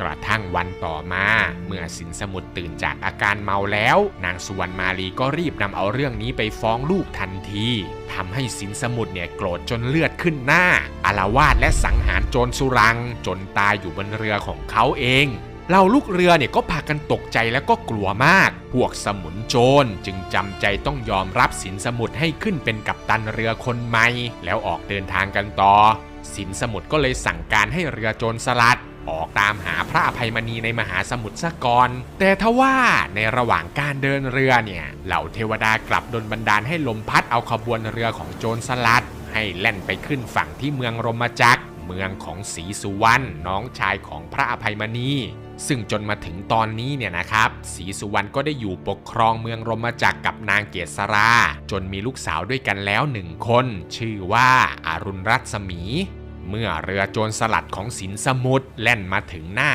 กระทั่งวันต่อมา เมื่อสินสมุทรตื่นจากอาการเมาแล้ว นางสุวรรณมาลีก็รีบนำเอาเรื่องนี้ไปฟ้องลูกทันทีทำให้สินสมุทรเนี่ยโกรธจนเลือดขึ้นหน้าอารวาสและสังหารโจรสุรัง จนตายอยู่บนเรือของเขาเองเราลูกเรือเนี่ยก็พากันตกใจแล้วก็กลัวมาก พวกสมุนโจรจึงจำใจต้องยอมรับสินสมุทรให้ขึ้นเป็นกัปตันเรือคนใหม่ แล้วออกเดินทางกันต่อ สินสมุทรก็เลยสั่งการให้เรือโจรสลัด ออกตามหาพระอภัยมณีในมหาสมุทรซะก่อน แต่ทว่าในระหว่างการเดินเรือเนี่ย เหล่าเทวดากลับดลบันดาลให้ลมพัดเอาขบวนเรือของโจรสลัด ให้แล่นไปขึ้นฝั่งที่เมืองรมจักร เมืองของศรีสุวรรณน้องชายของพระอภัยมณีซึ่งจนมาถึงตอนนี้เนี่ยนะครับศรีสุวรรณก็ได้อยู่ปกครองเมืองรมจักรกับนางเกษรา จนมีลูกสาวด้วยกันแล้วหนึ่งคน ชื่อว่าอารุณรัศมี เมื่อเรือโจรสลัดของสินสมุทรแล่นมาถึงหน้า